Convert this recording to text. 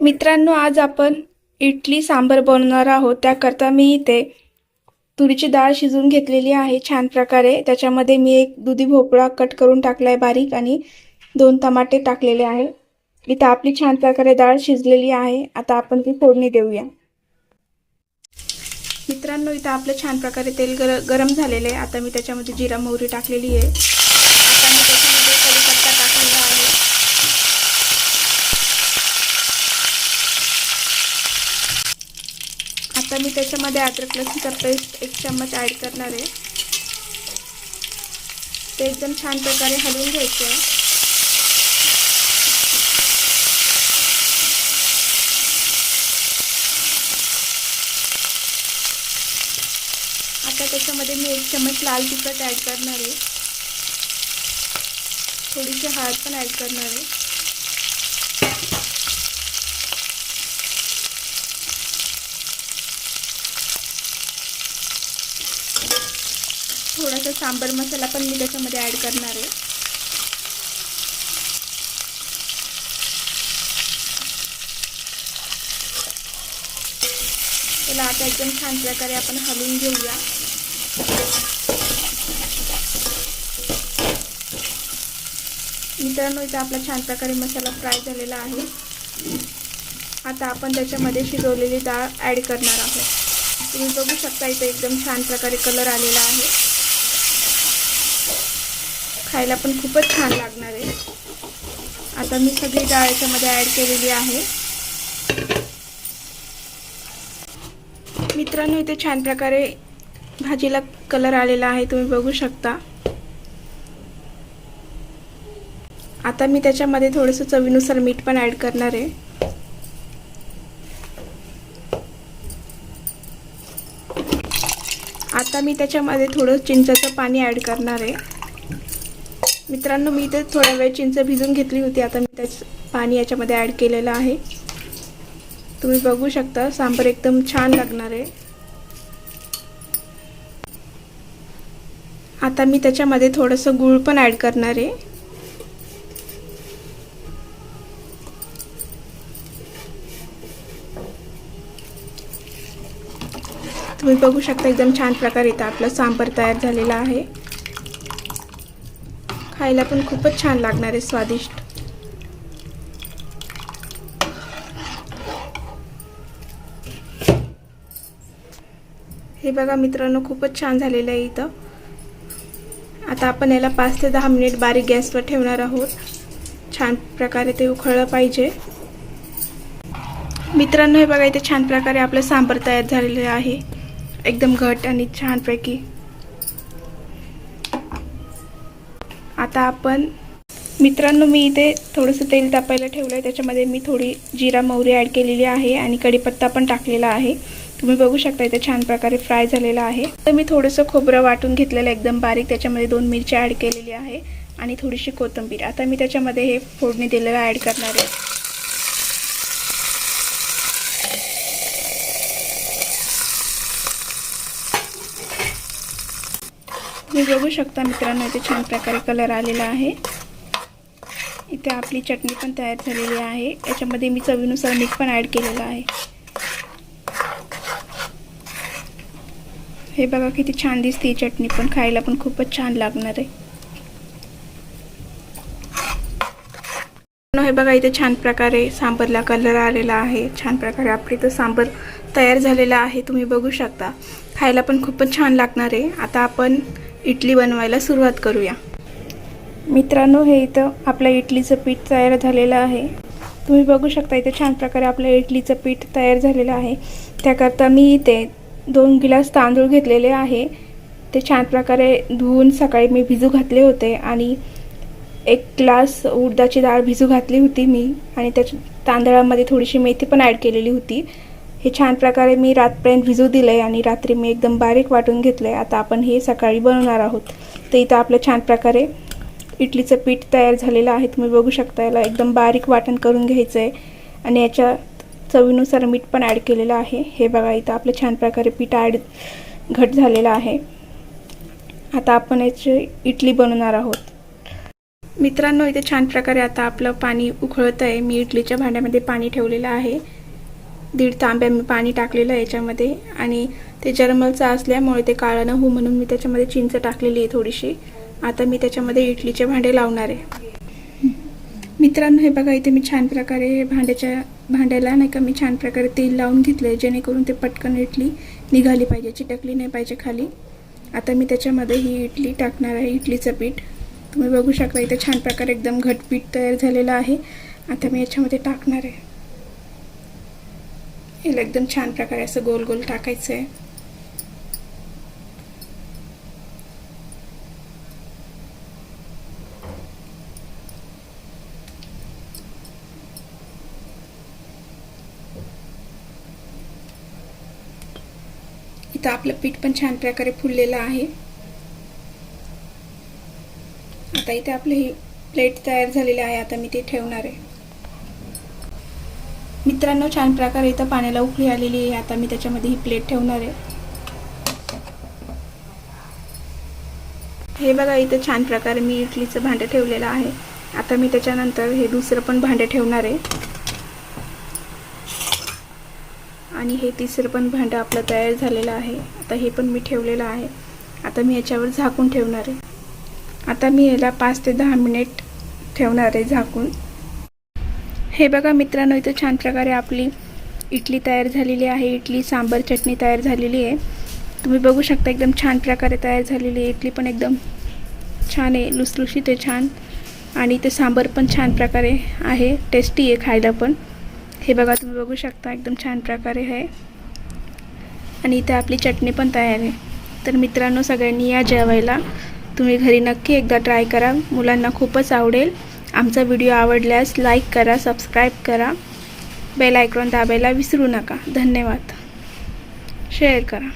मित्रांनो आज आपण इडली सांबर बनवणार आहोत. त्याकरता मी इथे तुरीची डाळ शिजवून घेतलेली आहे. छान प्रकारे. त्याच्यामध्ये मी एक दुधी भोपळा कट करून टाकला आहे बारीक आणि दोन टमाटे टाकलेले आहे. इथं आपली छान प्रकारे डाळ शिजलेली आहे. आता आपण ती फोडणी देऊया. मित्रांनो इथं आपलं छान प्रकारे तेल गर गरम झालेलं आहे. आता मी त्याच्यामध्ये जिरा मोहरी टाकलेली आहे आता मी त्याच्यामध्ये कढीपत्ता टाकलेला आहे आता मी त्याच्यामध्ये अद्रक लसूणचा पेस्ट एक चम्मच ॲड करणार आहे. ते एकदम छान प्रकारे हलवून घ्यायचे आहे. आता त्याच्यामध्ये मी एक चम्मच लाल तिखट ॲड करणार आहे. थोडीशी हळद पण ॲड करणार आहे. थोडासा सांबर मसाला पण मी त्याच्यामध्ये ॲड करणार आहे. त्याला आता एकदम छान प्रकारे आपण हलवून घेऊया. मित्रांनो इथं आपला छान प्रकारे मसाला फ्राय झालेला आहे. आता आपण त्याच्यामध्ये शिजवलेली डाळ ॲड करणार आहोत. तुम्ही बघू शकता इथं एकदम छान प्रकारे कलर आलेला आहे. खायला पण खूपच छान लागणार आहे. आता मी सगळी डाळ याच्यामध्ये ॲड केलेली आहे. मित्रांनो इथे छान प्रकारे भाजीला कलर आलेला आहे तुम्ही बघू शकता. आता मी त्याच्यामध्ये थोडंसं चवीनुसार मीठ पण ॲड करणार आहे. आता मी त्याच्यामध्ये थोडं चिंचाचं पाणी ॲड करणार आहे. मित्रांनो मी इथे थोड्या वेळ चिंच भिजून घेतली होती. आता मी त्याच पाणी याच्यामध्ये ॲड केलेलं आहे. तुम्ही बघू शकता सांबर एकदम छान लागणार आहे. आता मी त्याच्यामध्ये थोडंसं गूळ पण ॲड करणार आहे. तुम्ही बघू शकता एकदम छान प्रकारे इथं आपलं सांबर तयार झालेलं आहे. खायला पण खूपच छान लागणार आहे स्वादिष्ट. हे बघा मित्रांनो खूपच छान झालेलं आहे इथं. आता आपण याला पाच ते दहा मिनिट बारीक गॅसवर ठेवणार आहोत. छान प्रकारे ते उखळलं पाहिजे. मित्रांनो हे बघा इथे छान प्रकारे आपलं सांबर तयार झालेलं आहे. एकदम घट आणि छानपैकी. आता आपण मित्रांनो मी इथे थोडंसं तेल तापायला ठेवलं आहे त्याच्यामध्ये मी थोडी जिरा मोहरी ॲड केलेली आहे आणि कढीपत्ता पण टाकलेला आहे. तुम्ही बघू शकता इथे छान प्रकारे फ्राय झालेला आहे. तर मी थोडंसं खोबरं वाटून घेतलेलं एकदम बारीक. त्याच्यामध्ये दोन मिरची ॲड केलेली आहे आणि थोडीशी कोथिंबीर. आता मी त्याच्यामध्ये हे फोडणी दिलेलं ॲड करणार आहे. तुम्ही बघू शकता मित्रांनो इथे छान प्रकारे कलर आलेला आहे. इथे आपली चटणी पण तयार झालेली आहे. याच्यामध्ये मी चवीनुसार मीठ पण ॲड केलेलं आहे. हे बघा किती छान दिसते ही चटणी पण. खायला पण खूपच छान लागणार आहे. हे बघा इथे छान प्रकारे सांबरला कलर आलेला आहे. छान प्रकारे आपली इथं सांबर तयार झालेला आहे. तुम्ही बघू शकता. खायला पण खूपच छान लागणार आहे. आता आपण इडली बनवायला सुरुवात करूया. मित्रांनो हे इथं आपल्या इडलीचं पीठ तयार झालेलं आहे. तुम्ही बघू शकता इथे छान प्रकारे आपल्या इडलीचं पीठ तयार झालेलं आहे. त्याकरता मी इथे दोन गिलास तांदूळ घेतलेले आहे. ते छान प्रकारे धुवून सकाळी मी भिजू घातले होते आणि एक ग्लास उडदाची डाळ भिजू घातली होती मी आणि त्याच्या तांदळामध्ये थोडीशी मेथी पण ॲड केलेली होती. हे छान प्रकारे मी रातपर्यंत भिजू दिलं आहे आणि रात्री मी एकदम बारीक वाटून घेतलं आहे आता आपण हे सकाळी बनवणार आहोत. तर इथं आपलं छान प्रकारे इडलीचं पीठ तयार झालेलं आहे. तुम्ही बघू शकता याला एकदम बारीक वाटण करून घ्यायचं आहे आणि याच्या चवीनुसार मीठ पण ॲड केलेलं आहे. हे बघा इथं आपलं छान प्रकारे पीठ ॲड घट झालेलं आहे. आता आपण याची इडली बनवणार आहोत. मित्रांनो इथे छान प्रकारे आता आपलं पाणी उकळत आहे मी इडलीच्या भांड्यामध्ये पाणी ठेवलेलं आहे. दीड तांब्या मी पाणी टाकलेलं आहे याच्यामध्ये आणि ते जर्मलचं असल्यामुळे ते काळं न होऊ म्हणून मी त्याच्यामध्ये चिंच टाकलेली आहे थोडीशी. आता मी त्याच्यामध्ये इडलीचे भांडे लावणार आहे. मित्रांनो हे बघा इथे मी छान प्रकारे हे भांड्याच्या भांड्याला नाही का मी छान प्रकारे तेल लावून घेतलं आहे जेणेकरून ते पटकन इडली निघाली पाहिजे चिटकली नाही पाहिजे खाली. आता मी त्याच्यामध्ये ही इडली टाकणार आहे इडलीचं पीठ. तुम्ही बघू शकता इथे छान प्रकारे एकदम घटपीठ तयार झालेलं आहे. आता मी याच्यामध्ये टाकणार आहे. याला एकदम छान प्रकारे असं गोल गोल टाकायचं आहे इथं आपलं पीठ पण छान प्रकारे फुललेलं आहे. आता इथे आपली ही प्लेट तयार झालेली आहे आता मी ती ठेवणार आहे. मित्रांनो छान प्रकारे इथं पाण्याला उकळी आलेली आहे. आता मी त्याच्यामध्ये ही प्लेट ठेवणार आहे. हे बघा इथं छान प्रकारे मी इडलीचं भांडं ठेवलेलं आहे. आता मी त्याच्यानंतर हे दुसरं पण भांडं ठेवणार आहे. आणि हे तिसरं पण भांडं आपलं तयार झालेलं आहे. आता हे पण मी ठेवलेलं आहे. आता मी याच्यावर झाकून ठेवणार आहे. आता मी याला पाच ते दहा मिनिट ठेवणार आहे झाकून. हे बघा मित्रांनो इथं छान प्रकारे आपली इडली तयार झालेली आहे. इडली सांबर चटणी तयार झालेली आहे. तुम्ही बघू शकता एकदम छान प्रकारे तयार झालेली आहे. इडली पण एकदम छान आहे लुसलुशीत आहे छान. आणि ते सांबर पण छान प्रकारे आहे. टेस्टी आहे खायला पण. हे बघा तुम्ही बघू शकता एकदम छान प्रकारे आहे. आणि इथे आपली चटणी पण तयार आहे. तर मित्रांनो सगळ्यांनी या जेवायला तुम्ही घरी नक्की एकदा ट्राय करा. मुलांना खूपच आवडेल. आमचा व्हिडिओ आवडल्यास लाईक करा सबस्क्राईब करा. बेल आयकॉन दाबायला विसरू नका. धन्यवाद. शेअर करा.